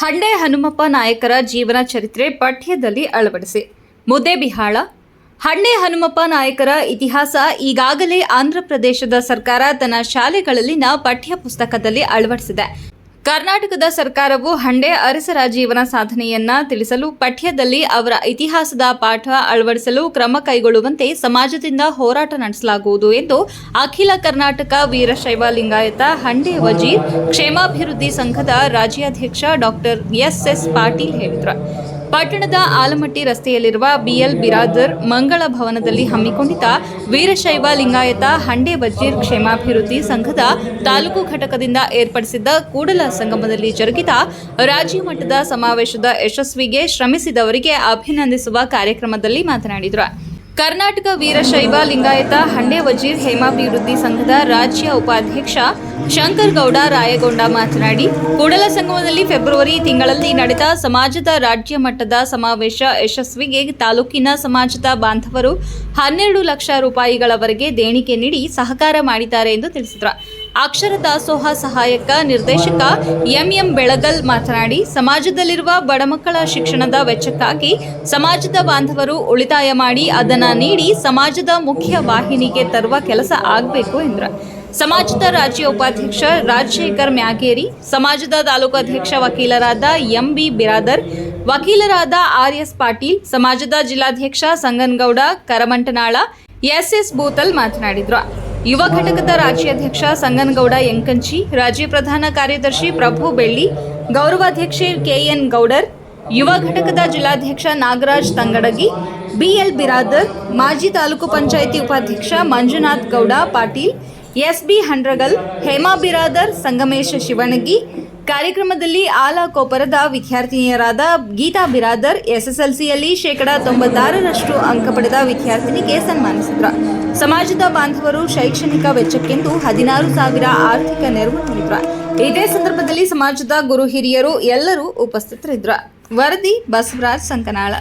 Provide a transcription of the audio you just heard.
ಹಂಡೆ ಹನುಮಪ್ಪ ನಾಯಕರ ಜೀವನ ಚರಿತ್ರೆ ಪಠ್ಯದಲ್ಲಿ ಅಳವಡಿಸಿ. ಮುದ್ದೆಬಿಹಾಳ ಹಂಡೆ ಹನುಮಪ್ಪ ನಾಯಕರ ಇತಿಹಾಸ ಈಗಾಗಲೇ ಆಂಧ್ರಪ್ರದೇಶದ ಸರ್ಕಾರ ತನ್ನ ಶಾಲೆಗಳಲ್ಲಿನ ಪಠ್ಯ ಪುಸ್ತಕದಲ್ಲಿ ಅಳವಡಿಸಿದೆ. ಕರ್ನಾಟಕದ ಸರ್ಕಾರವು ಹಂಡೆ ಅರಸರ ಜೀವನ ಸಾಧನೆಯನ್ನ ತಿಳಿಸಲು ಪಠ್ಯದಲ್ಲಿ ಅವರ ಇತಿಹಾಸದ ಪಾಠ ಅಳವಡಿಸಲು ಕ್ರಮ ಕೈಗೊಳ್ಳುವಂತೆ ಸಮಾಜದಿಂದ ಹೋರಾಟ ನಡೆಸಲಾಗುವುದು ಎಂದು ಅಖಿಲ ಕರ್ನಾಟಕ ವೀರಶೈವ ಲಿಂಗಾಯತ ಹಂಡೆ ವಜೀರ್ ಕ್ಷೇಮಾಭಿವೃದ್ಧಿ ಸಂಘದ ರಾಜ್ಯಾಧ್ಯಕ್ಷ ಡಾಕ್ಟರ್ ಎಸ್ ಎಸ್ ಪಾಟೀಲ್ ಹೇಳಿದರು. ಪಟ್ಟಣದ ಆಲಮಟ್ಟಿ ರಸ್ತೆಯಲ್ಲಿರುವ ಬಿಎಲ್ ಬಿರಾದರ್ ಮಂಗಳ ಭವನದಲ್ಲಿ ಹಮ್ಮಿಕೊಂಡಿದ್ದ ವೀರಶೈವ ಲಿಂಗಾಯತ ಹಂಡೆ ಬಜ್ಜೀರ್ ಕ್ಷೇಮಾಭಿವೃದ್ಧಿ ಸಂಘದ ತಾಲೂಕು ಘಟಕದಿಂದ ಏರ್ಪಡಿಸಿದ್ದ ಕೂಡಲ ಸಂಗಮದಲ್ಲಿ ಜರುಗಿದ ರಾಜ್ಯ ಮಟ್ಟದ ಸಮಾವೇಶದ ಯಶಸ್ವಿಗೆ ಶ್ರಮಿಸಿದವರಿಗೆ ಅಭಿನಂದಿಸುವ ಕಾರ್ಯಕ್ರಮದಲ್ಲಿ ಮಾತನಾಡಿದರು. ಕರ್ನಾಟಕ ವೀರಶೈವ ಲಿಂಗಾಯತ ಹಂಡೆ ವಜೀರ್ ಹೇಮಾಭಿವೃದ್ಧಿ ಸಂಘದ ರಾಜ್ಯ ಉಪಾಧ್ಯಕ್ಷ ಶಂಕರ್ ಗೌಡ ರಾಯಗೊಂಡ ಮಾತನಾಡಿ, ಕೂಡಲ ಸಂಗಮದಲ್ಲಿ ಫೆಬ್ರವರಿ ತಿಂಗಳಲ್ಲಿ ನಡೆದ ಸಮಾಜದ ರಾಜ್ಯ ಮಟ್ಟದ ಸಮಾವೇಶ ಯಶಸ್ವಿಗೆ ತಾಲೂಕಿನ ಸಮಾಜದ ಬಾಂಧವರು ಹನ್ನೆರಡು ಲಕ್ಷ ರೂಪಾಯಿಗಳವರೆಗೆ ದೇಣಿಗೆ ನೀಡಿ ಸಹಕಾರ ಮಾಡಿದ್ದಾರೆ ಎಂದು ತಿಳಿಸಿದರು. ಅಕ್ಷರ ದಾಸೋಹ ಸಹಾಯಕ ನಿರ್ದೇಶಕ ಎಂಎಂ ಬೆಳಗಲ್ ಮಾತನಾಡಿ, ಸಮಾಜದಲ್ಲಿರುವ ಬಡ ಮಕ್ಕಳ ಶಿಕ್ಷಣದ ವೆಚ್ಚಕ್ಕಾಗಿ ಸಮಾಜದ ಬಾಂಧವರು ಉಳಿತಾಯ ಮಾಡಿ ಅದನ್ನ ನೀಡಿ ಸಮಾಜದ ಮುಖ್ಯ ವಾಹಿನಿಗೆ ತರುವ ಕೆಲಸ ಆಗಬೇಕು ಎಂದರು. ಸಮಾಜದ ರಾಜ್ಯ ಉಪಾಧ್ಯಕ್ಷ ರಾಜಶೇಖರ್ ಮ್ಯಾಗೇರಿ, ಸಮಾಜದ ತಾಲೂಕು ಅಧ್ಯಕ್ಷ ವಕೀಲರಾದ ಎಂಬಿ ಬಿರಾದರ್, ವಕೀಲರಾದ ಆರ್ ಎಸ್ ಪಾಟೀಲ್, ಸಮಾಜದ ಜಿಲ್ಲಾಧ್ಯಕ್ಷ ಸಂಗನ್ಗೌಡ, ಕರಮಂಟನಾಳ, ಎಸ್ ಎಸ್ ಬೂತಲ್ ಮಾತನಾಡಿದ್ರು. ಯುವ ಘಟಕದ ರಾಜ್ಯಾಧ್ಯಕ್ಷ ಸಂಗನಗೌಡ ಯಂಕಂಚಿ ರಾಜ್ಯ ಪ್ರಧಾನ ಕಾರ್ಯದರ್ಶಿ ಪ್ರಭು ಬೆಳ್ಳಿ, ಗೌರವಾಧ್ಯಕ್ಷೆ ಕೆಎನ್ ಗೌಡರ್, ಯುವ ಘಟಕದ ಜಿಲ್ಲಾಧ್ಯಕ್ಷ ನಾಗರಾಜ್ ತಂಗಡಗಿ, ಬಿಎಲ್ ಬಿರಾದರ್, ಮಾಜಿ ತಾಲೂಕು ಪಂಚಾಯಿತಿ ಉಪಾಧ್ಯಕ್ಷ ಮಂಜುನಾಥ್ ಗೌಡ ಪಾಟೀಲ್, ಎಸ್ಬಿ ಹಂಡ್ರಗಲ್, ಹೇಮಾ ಬಿರಾದರ್, ಸಂಗಮೇಶ ಶಿವಣಗಿ ಕಾರ್ಯಕ್ರಮದಲ್ಲಿ ಆಲಾಕೋಪರದ ವಿದ್ಯಾರ್ಥಿನಿಯರಾದ ಗೀತಾ ಬಿರಾದರ್, ಎಸ್ಎಸ್ಎಲ್ಸಿಯಲ್ಲಿ ಶೇಕಡಾ ತೊಂಬತ್ತಾರರಷ್ಟು ಅಂಕ ಪಡೆದ ವಿದ್ಯಾರ್ಥಿನಿಗೆ ಸನ್ಮಾನಿಸಿದ್ರು. ಸಮಾಜದ ಬಾಂಧವರು ಶೈಕ್ಷಣಿಕ ವೆಚ್ಚಕ್ಕೆಂದು ಹದಿನಾರು ಸಾವಿರ ಆರ್ಥಿಕ ನೆರವು ನೀಡಿದ್ರು. ಇದೇ ಸಂದರ್ಭದಲ್ಲಿ ಸಮಾಜದ ಗುರು ಹಿರಿಯರು ಎಲ್ಲರೂ ಉಪಸ್ಥಿತರಿದ್ರು. ವರದಿ ಬಸವರಾಜ್ ಸಂಕನಾಳ.